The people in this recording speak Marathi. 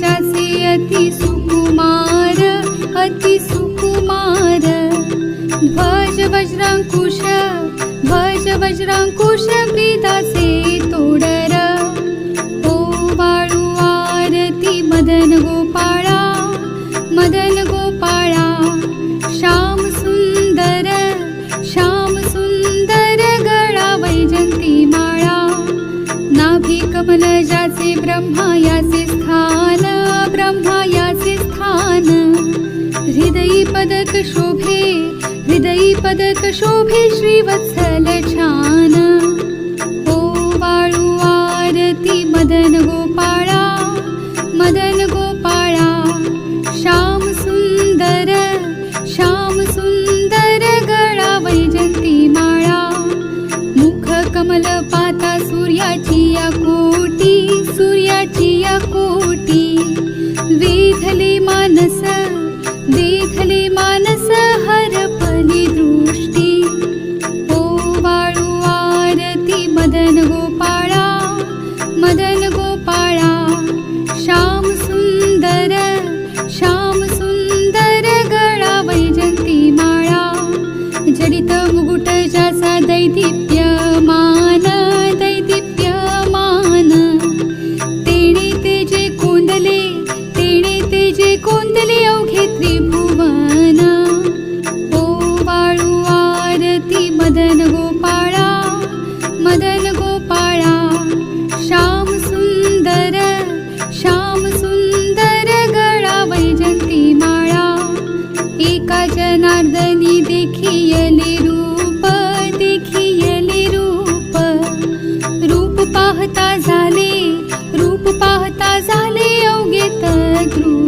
यशासे अति सुकुमार अति सुकुमार। भज वज्राङ्कुश भज वज्राङ्कुश विदासे तोडर। ओ बाळू आरती मदन गोपाळा मदन गोपाळा। श्याम सुंदर श्याम सुंदर गळा वैजन्ती माळा। नाभि कमलजाचे ब्रह्मा हृदयी पदक शोभे हृदयी पदक शोभे श्रीवत्सल छान। ओ वाळू आरती मदन गोपाळा मदन गोपाळा श्याम सुंदर श्याम सुंदर गळा वैजंती माळा। मुख कमल पाता सूर्याची या कोटी सूर्याची या कोटी। निघाले रूप पाहता झाले अवघे तर